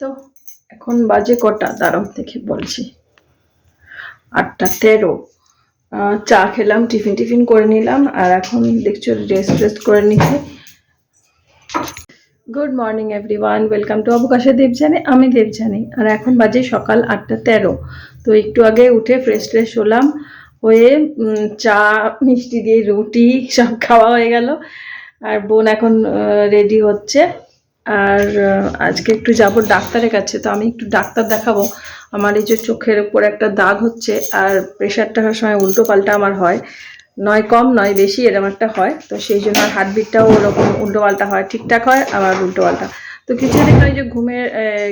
তো এখন বাজে কটা? দাঁড়াও, দেখে বলছি। আটটা তেরো। চা খেলাম, টিফিন টিফিন করে নিলাম, আর এখন দেখছ রেস্ট রেস্ট করে নিচ্ছি। Good morning everyone welcome to অবকাশে Debjani আমি দেবজানি আর এখন বাজে সকাল আটটা তেরো। তো একটু আগে উঠে ফ্রেশ ট্রেশ হলাম, হয়ে চা, মিষ্টি দিয়ে রুটি সব খাওয়া হয়ে গেল, আর বোন এখন রেডি হচ্ছে। আর আজকে একটু যাব ডাক্তারের কাছে তো আমি একটু ডাক্তার দেখাবো। আমার এই যে চোখের উপর একটা দাগ হচ্ছে আর প্রেশারটা সময় উল্টো পাল্টা আমার হয়। নয় কম নয় বেশি এরকম একটা হয়। তো সেই জন্য আর হার্টবিটটাও ওরকম উল্টো পাল্টা হয় ঠিকঠাক হয় আবার উল্টো পাল্টা। তো কিছুদিন ওই যে ঘুমের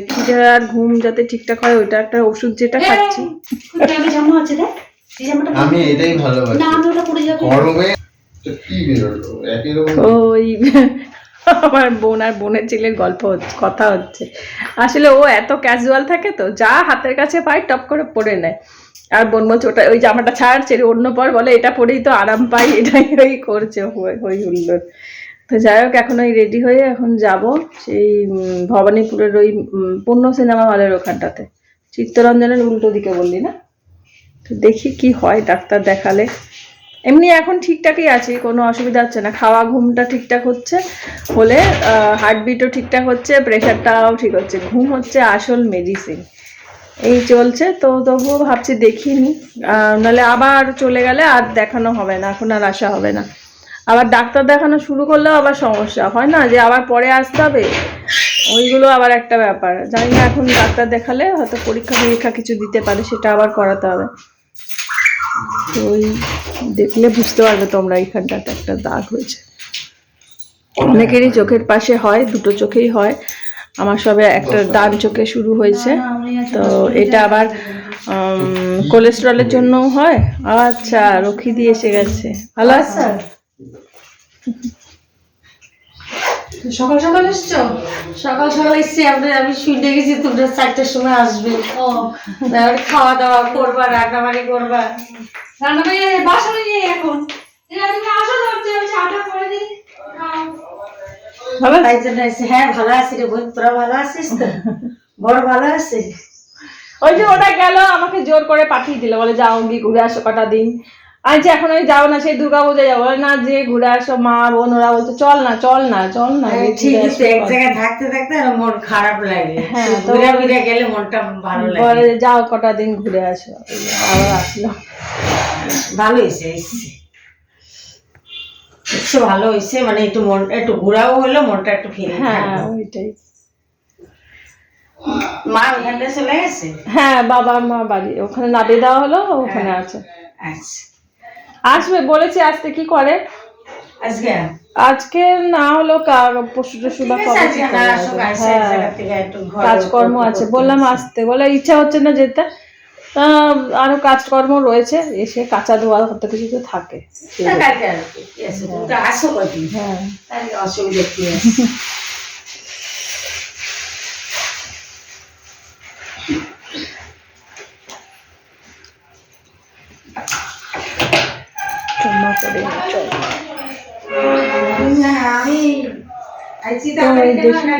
খিদে আর ঘুম যাতে ঠিকঠাক হয় ওইটা একটা ওষুধ যেটা খাচ্ছি। ওটা জামা আছে দেখ। এই জামাটা আমি এটাই ভালোবাসি। না আমি ওটা পরে যাব। গরমে তো কি বেরোলো? একই রকম। ওই আমার বোন আর বোনের ছেলের গল্প হচ্ছে, কথা হচ্ছে। আসলে ও এত ক্যাজুয়াল থাকে তো, যা হাতের কাছে পায় টপ করে পরে নেয়। আর বোন বলছে, ওটা ওই জামাটা ছাড়, ছেড়ে অন্য পর বলে, এটা পরেই তো আরাম পাই। এটাই ওই করছে হই হুল্লোড়। তো যাই হোক, এখন ওই রেডি হয়ে এখন যাব সেই ভবানীপুরের ওই পূর্ণ সিনেমা হলের ওখানটাতে। চিত্তরঞ্জনের উল্টো দিকে বললি না? তো দেখি কি হয়, ডাক্তার দেখালে। এমনি এখন ঠিকঠাকই আছি, কোনো অসুবিধা হচ্ছে না। খাওয়া, ঘুমটা ঠিকঠাক হচ্ছে, হলে হার্টবিটও ঠিকঠাক হচ্ছে প্রেশারটাও ঠিক হচ্ছে। ঘুম হচ্ছে আসল মেডিসিন এই চলছে, তো তবুও ভাবছি দেখিনি নাহলে আবার চলে গেলে আর দেখানো হবে না, এখন আর আসা হবে না। আবার ডাক্তার দেখানো শুরু করলেও আবার সমস্যা। হয় না যে আবার পরে আসতে হবে? ওইগুলো আবার একটা ব্যাপার। জানি না এখন ডাক্তার দেখালে হয়তো পরীক্ষা নিরীক্ষা কিছু দিতে পারে, সেটা আবার করাতে হবে। তো ওই দেখলে বুঝতে পারবে তোমরা এইখানটাতে একটা দাগ হয়েছে। অনেকেরই চোখের পাশে হয়, দুটো চোখেই হয়। আমার সবে একটা ডান চোখে শুরু হয়েছে। তো এটা আবার কোলেস্ট্রলের জন্যও হয়। আচ্ছা রক্ষি দিয়ে এসে গেছে। ভালো আছে? সকাল সকাল এসছো? সকাল সকাল এসছি আপনি আমি শুনে গেছি তোমরা চারটার সময় আসবে। ও তারপরে খাওয়া দাওয়া করবা রান্নাবাড়ি করবা। রান্না করে বাসনে নিয়ে এখন। তুমি আসো ধরতে আমি চাটা করে দিই। ভালো তাই জন্য এসে হ্যাঁ ভালো আছি রে বোন। তোরা ভালো আছিস তো? বড় ভালো আছে? ওই যে ওটা গেল আমাকে জোর করে পাঠিয়ে দিল। বলে যাও গিয়ে ঘুরে আসো কটা দিন। আমি যে এখন আমি যাব না সেই দুর্গা পূজায় যাব। না যে ঘুরে আসো মা বোন ওরা বলছে চল না চল না চল না হ্যাঁ, ঠিকই তো এক জায়গায় থাকতে থাকতে আর মন খারাপ লাগে। হ্যাঁ, তো- ঘুরে গেলে মনটা ভালো লাগে। বলে যাও কটা দিন ঘুরে আসো। আবার আসলো। ভালো হয়েছে এসছি। ভালো হয়েছে মানে একটু মন একটু ঘোরাও হলো মনটা একটু ফিরে হ্যাঁ ওইটাই। মা ওখানটা চলে গেছে? হ্যাঁ বাবা মা বাড়ি ওখানে নামিয়ে দেওয়া হলো ওখানে আছে। আচ্ছা। আসবে বলেছি আসতে কি করে? আজকে? আজকে না হলো পরশু টরশু বা হ্যাঁ কাজকর্ম আছে বললাম আসতে বলে ইচ্ছা হচ্ছে না যেতে। আরও কাজকর্ম রয়েছে এসে কাঁচা ধোয়া কত কিছু তো থাকে। হ্যাঁ। করে চল। না,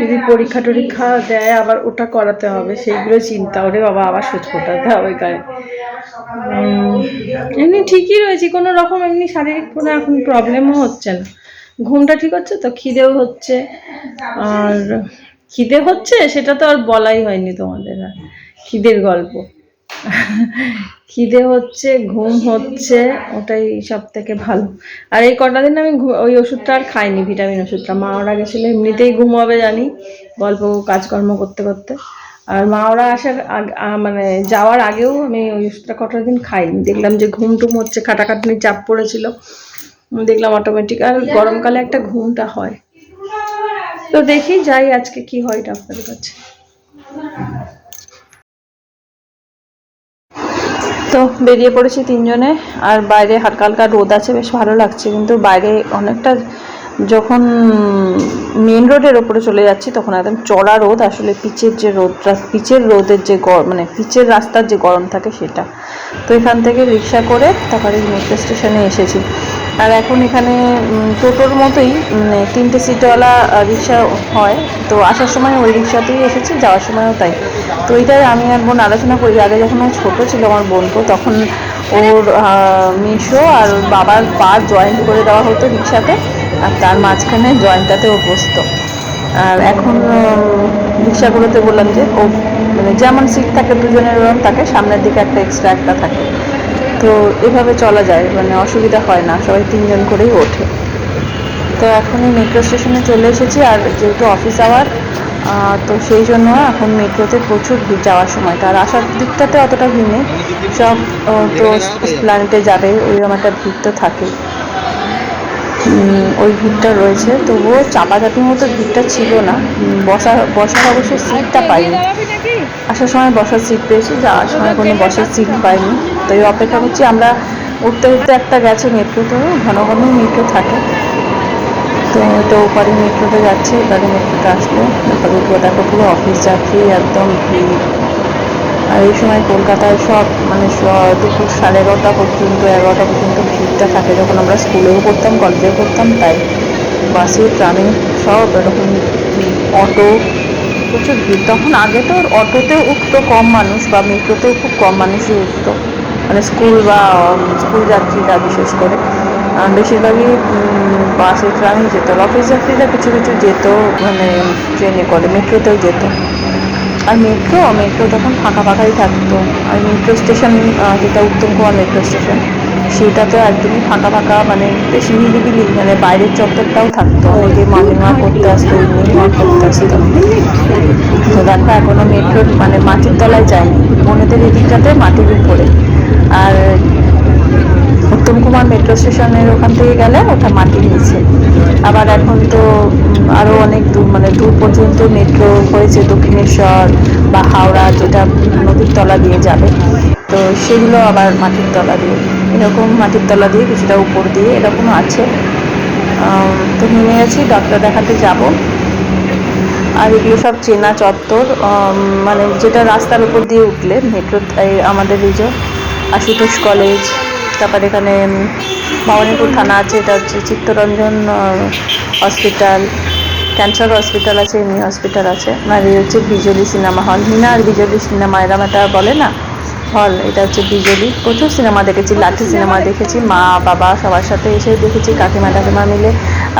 যদি পরীক্ষা টরীক্ষা দেয় আবার ওটা করাতে হবে সেইগুলো চিন্তা ওরে বাবা আবার সুচ ফোটাতে হবে গায়ে। এমনি ঠিকই রয়েছে কোনো রকম এমনি শারীরিক কোনো এখন প্রবলেমও হচ্ছে না। ঘুমটা ঠিক হচ্ছে তো খিদেও হচ্ছে। আর খিদে হচ্ছে সেটা তো আর বলাই হয়নি তোমাদের আর। খিদের গল্প। খিদে হচ্ছে, ঘুম হচ্ছে, ওটাই সব থেকে ভালো। আর এই কটা দিন আমি ওই ওষুধটা আর খাইনি, ভিটামিন ওষুধটা। মা ওরা গেছিল এমনিতেই ঘুম হবে জানি, গল্প, কাজকর্ম করতে করতে। আর মা ওরা আসার মানে যাওয়ার আগেও আমি ওই ওষুধটা কটা দিন খাইনি। দেখলাম যে ঘুম টুম হচ্ছে, খাটাখাটনি চাপ পড়েছিল। দেখলাম অটোমেটিক আর গরমকালে একটা ঘুমটা হয়। তো দেখি যাই আজকে কি হয় ডাক্তারের কাছে। তো বেরিয়ে পড়েছি তিনজনে, আর বাইরে হালকা হালকা রোদ আছে, বেশ ভালো লাগছে। কিন্তু বাইরে অনেকটা যখন মেন রোডের ওপরে চলে যাচ্ছি, তখন একদম চড়া রোদ। আসলে পিচের যে রোদটা, পিচের রোদের যে গরম মানে পিচের রাস্তার যে গরম থাকে সেটা। তো এখান থেকে রিক্সা করে তারপরে মেট্রো স্টেশনে এসেছি। আর এখন এখানে টোটোর মতোই তিনটে সিটওয়ালা রিক্সা হয়। তো আসার সময় ওই রিক্সাতেই এসেছি, যাওয়ার সময়ও তাই। তো এইটাই আমি আর বোন আলোচনা করি। আগে যখন ও ছোটো ছিল আমার বোনকে, তখন ওর মিশো আর বাবার পা জয়েন্ট করে দেওয়া হতো রিক্সাতে, আর তার মাঝখানে জয়েন্টটাতে ও বসতো। আর এখন রিক্সাগুলোতে বললাম যে, ও মানে যেমন সিট থাকে, দুজনের ওরকম থাকে, সামনের দিকে একটা এক্সট্রা একটা থাকে। তো এভাবে চলা যায় মানে অসুবিধা হয় না, সবাই তিনজন করেই ওঠে। তো এখন এই মেট্রো স্টেশনে চলে এসেছি, আর যেহেতু অফিস আওয়ার তো সেই জন্য এখন মেট্রোতে প্রচুর ভিড় যাওয়ার সময়। আর আসার দিকটাতে অতটা ভিড় নেই, সব তো প্ল্যানেটে যাবে, ওইরকম একটা ভিড় তো থাকে। ওই ভিড়টা রয়েছে, তবুও চাপাচাপির মতো ভিড়টা ছিল না। বসা, বসার বসার অবশ্য সিটটা পাইনি। আসার সময় বসার সিট পেয়েছি যাওয়ার সময় কোনো বসার সিট পাইনি। তো এই অপেক্ষা করছি আমরা উঠতে উঠতে একটা গেছে মেট্রোতে ঘন ঘন মেট্রো থাকে। তো তো ওপারে মেট্রোতে যাচ্ছে এবারে মেট্রোতে আসলে। তারপরে উঠবো দেখো পুরো অফিস যাত্রী একদম ভিড়। আর এই সময় কলকাতায় সব মানে দুপুর সাড়ে এগারোটা পর্যন্ত এগারোটা পর্যন্ত ভিড়টা থাকে। যখন আমরা স্কুলেও পড়তাম কলেজেও পড়তাম তাই বাসে ট্রামে সব এরকম অটো প্রচুর ভিড়। তখন আগে তো অটোতেও উঠতো কম মানুষ বা মেট্রোতেও খুব কম মানুষই উঠতো। মানে স্কুল বা স্কুল যাত্রীরা বিশেষ করে। বেশিরভাগই বাসে ট্রামে যেত। অফিস যাত্রীরা কিছু কিছু যেত মানে ট্রেনে করে, মেট্রোতেও যেত। আর মেট্রো মেট্রো তখন ফাঁকা ফাঁকাই থাকতো। আর মেট্রো স্টেশন যেটা উত্তম কুমার মেট্রো স্টেশন সেটা তো একদমই ফাঁকা ফাঁকা মানে বেশি নিরিবিলি মানে বাইরের চত্বরটাও থাকতো। অনেকে মর্নিং ওয়াক করতে আসতো ওয়াক করতে আসতো। তো দেখো, এখনও মেট্রোর মানে মাটির তলায় যায়নি। বনেদের এদিকটাতে মাটির উপরে। আর উত্তম কুমার মেট্রো স্টেশনের ওখান থেকে গেলে ওটা মাটির নিচে। আবার এখন তো আরও অনেক দূর মানে দূর পর্যন্ত মেট্রো হয়েছে দক্ষিণেশ্বর বা হাওড়া, যেটা নদীর তলা দিয়ে যাবে। তো সেগুলো আবার মাটির তলা দিয়ে। এরকম মাটির তলা দিয়ে কিছুটা উপর দিয়ে এরকম আছে। তো নেমে গেছি ডক্টর দেখাতে যাব। আর এগুলো সব চেনা চত্বর মানে যেটা রাস্তার উপর দিয়ে উঠলে মেট্রো আমাদের এই যে আশুতোষ কলেজ তারপর এখানে ভবানীপুর থানা আছে এটা হচ্ছে চিত্তরঞ্জন হসপিটাল ক্যান্সার হসপিটাল আছে এমনি হসপিটাল আছে। আর এই হচ্ছে বিজলি সিনেমা হল মিনা আর বিজলি সিনেমা এরম একটা বলে না? হল এটা হচ্ছে বিজলি। প্রচুর সিনেমা দেখেছি লাঠি সিনেমা দেখেছি। মা বাবা সবার সাথে এসে দেখেছি কাকিমা টাকিমা মিলে।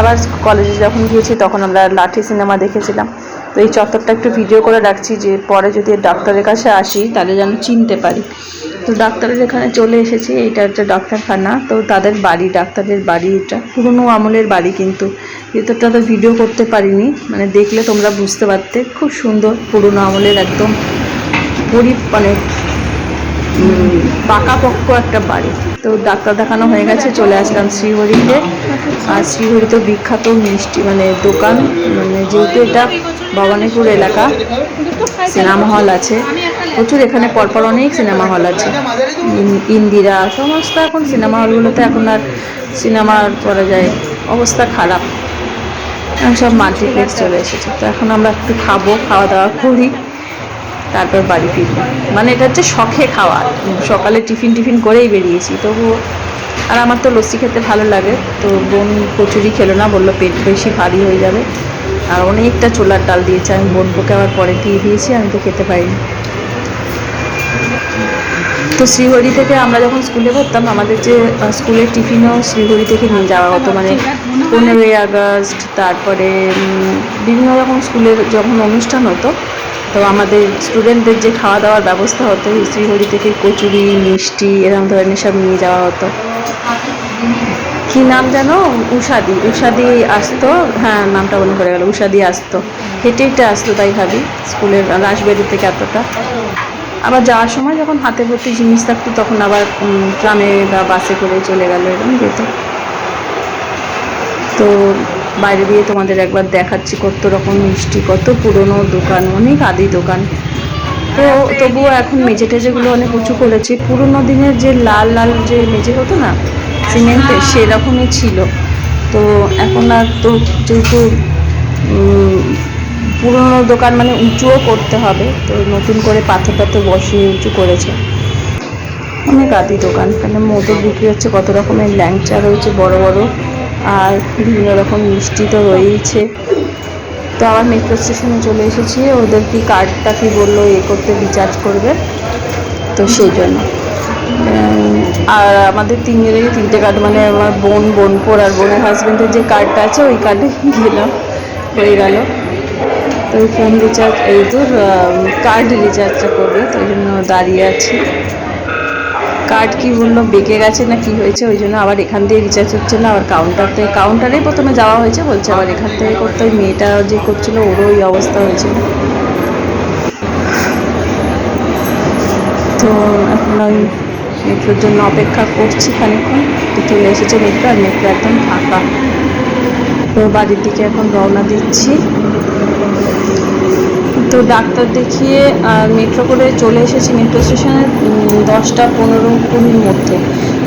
আবার কলেজে যখন গিয়েছি তখন আমরা লাঠি সিনেমা দেখেছিলাম। তো এই চত্বরটা একটু ভিডিও করে রাখছি যে পরে যদি ডাক্তারের কাছে আসি তাহলে যেন চিনতে পারি। তো ডাক্তারের এখানে চলে এসেছি এটা হচ্ছে ডাক্তারখানা। তো তাদের বাড়ি ডাক্তারের বাড়ি এটা পুরনো আমলের বাড়ি কিন্তু। ভিতরটা তো ভিডিও করতে পারিনি মানে দেখলে তোমরা বুঝতে পারতে। খুব সুন্দর পুরনো আমলের একদম পরি মানে উম, পাকাপোক্ত একটা বাড়ি। তো ডাক্তার দেখানো হয়ে গেছে চলে আসলাম শ্রীহরিতে। আর শ্রীহরি তো বিখ্যাত মিষ্টি মানে দোকান। মানে যেহেতু এটা ভবানীপুর এলাকা সিনেমা হল আছে। প্রচুর এখানে পরপর অনেক সিনেমা হল আছে। ইন- ইন্দিরা, সমস্ত এখন সিনেমা হলগুলোতে এখন আর সিনেমা করা যায় অবস্থা খারাপ। সব মাল্টিপ্লেক্স চলে এসেছে। তো এখন আমরা একটু খাব, খাওয়া দাওয়া করি, তারপর বাড়ি ফিরবো। মানে এটা হচ্ছে শখে খাওয়া। সকালে টিফিন টিফিন করেই বেরিয়েছি। তবুও আর আমার তো লস্যি খেতে ভালো লাগে। তো বোন কচুরি খেলো না, বলল পেট বেশি ভারী হয়ে যাবে। আর অনেকটা ছোলার ডাল দিয়েছে। আমি বোনপোকে আবার পরে দিয়ে দিয়েছি, আমি তো খেতে পারিনি। তো শ্রীহরি থেকে আমরা যখন স্কুলে পড়তাম, আমাদের যে স্কুলের টিফিনও শ্রীহরি থেকে নিয়ে যাওয়া হতো। মানে পনেরোই আগস্ট, তারপরে বিভিন্ন রকম স্কুলের যখন অনুষ্ঠান হতো, তো আমাদের স্টুডেন্টদের যে খাওয়া দাওয়ার ব্যবস্থা হতো শ্রীহরি থেকে কচুরি, মিষ্টি, এরকম ধরনের সব নিয়ে যাওয়া হতো। কি নাম যেন? উষাদি। উষাদি আসতো। হ্যাঁ নামটা মনে পড়ে গেল। উষাদি আসতো। হেঁটে হেঁটে আসতো তাই ভাবি, স্কুলের রাসবেরি থেকে এতটা। আবার যাওয়ার সময় যখন হাতে ভর্তি জিনিস থাকতো তখন আবার ট্রামে বা বাসে করে চলে গেল এরকম যেত। তো বাইরে দিয়ে তোমাদের একবার দেখাচ্ছি কত রকম মিষ্টি কত পুরনো দোকান অনেক আদি দোকান। তো তবুও এখন মেঝে টেজেগুলো অনেক উঁচু করেছে। পুরোনো দিনের যে লাল লাল যে মেঝে হতো না সিমেন্টের সেরকমই ছিল। তো এখন আর তো যেহেতু পুরোনো দোকান মানে উঁচুও করতে হবে। তো নতুন করে পাথর টাথর বসিয়ে উঁচু করেছে। অনেক আদি দোকান। এখানে মোদক বিক্রি হচ্ছে, কত রকমের ল্যাংচা রয়েছে বড় বড়। আর বিভিন্ন রকম মিষ্টি তো রয়েইছে। তো আবার মেট্রো স্টেশনে চলে এসেছি। ওদের কি কার্ডটা কি বলল, এ করতে রিচার্জ করবে? তো সেই জন্য। আর আমাদের তিনজনেরই তিনটে কার্ড মানে আমার বোন, বোনপোর আর বোনের হাজব্যান্ডের যে কার্ডটা আছে, ওই কার্ডে গেলাম। হয়ে গেল। তো ফোন রিচার্জ এই তোর কার্ড রিচার্জটা করবে তো ওই জন্য দাঁড়িয়ে আছি। কার্ড কি বলল, বেঁকে গেছে না কি হয়েছে, ওই জন্য আবার এখান দিয়ে রিচার্জ হচ্ছে না, আবার কাউন্টার থেকে কাউন্টারেই প্রথমে যাওয়া হয়েছে, বলছে আবার এখান থেকে করতে ওই মেয়েটা যে করছিল, ওরও ওই অবস্থা হয়েছিল তো এখন ওই মেট্রোর জন্য অপেক্ষা করছি খানিক্ষণ তো চলে এসেছে মেট্রো, আর মেট্রো একদম ফাঁকা। তো বাড়ির দিকে এখন রওনা দিচ্ছি। তো ডাক্তার দেখিয়ে আর মেট্রো করে চলে এসেছি মেট্রো স্টেশনে দশটা পনেরো কুড়ির মধ্যে।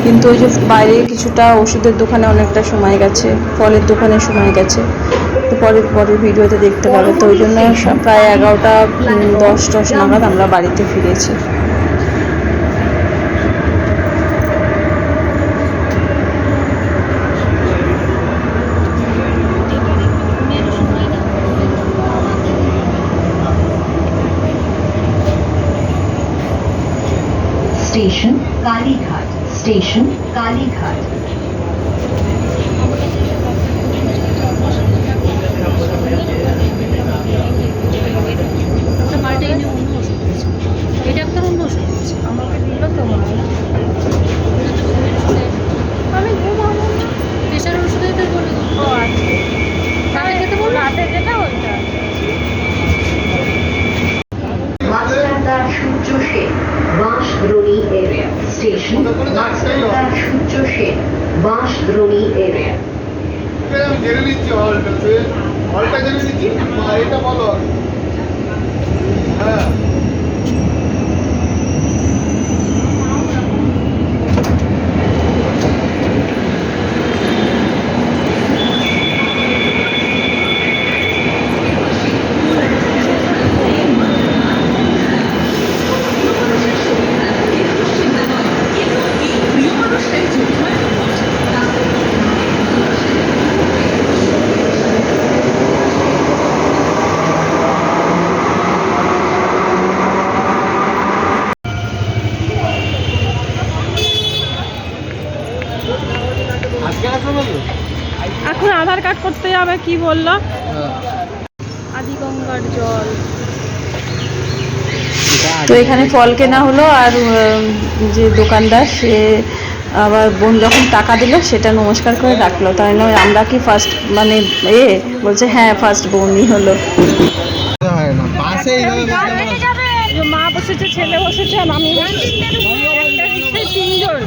কিন্তু ওই যে বাইরে কিছুটা ওষুধের দোকানে অনেকটা সময় গেছে ফলের দোকানে সময় গেছে। তো পরের পরের ভিডিওতে দেখতে পাবে। তো ওই জন্য প্রায় এগারোটা দশ দশ নাগাদ আমরা বাড়িতে ফিরেছি। মাল্টি এনে অন্য ওষুধ দিয়েছে এটা একটা অন্য ওষুধ দিয়েছে আমাকে দিল তো মনে হয় আমি ঘুমাবো না। প্রেশারের ওষুধে তো বলে আচ্ছা রাতে খেতে বলল রাতে যেটা ওইটা। Surya Sen Bansdroni area station. Surya Sen Bansdroni area জেনে নিচ্ছি হলটা হলটা জেনে নিচ্ছি। এটা বলো। হ্যাঁ আজকে আসো বলল এখন আধার কার্ড করতে যাবে কি বলল? আদি গঙ্গার জল। তো এখানে ফল কেনা হলো আর যে দোকানদার সে আবার বোন যখন টাকা দিল সেটা নমস্কার করে রাখল। তাই নয় আমরা কি ফার্স্ট মানে এ বলছে হ্যাঁ ফার্স্ট বোনই হলো। হয় মা বসেছে ছেলে বসেছে আমি তিনজন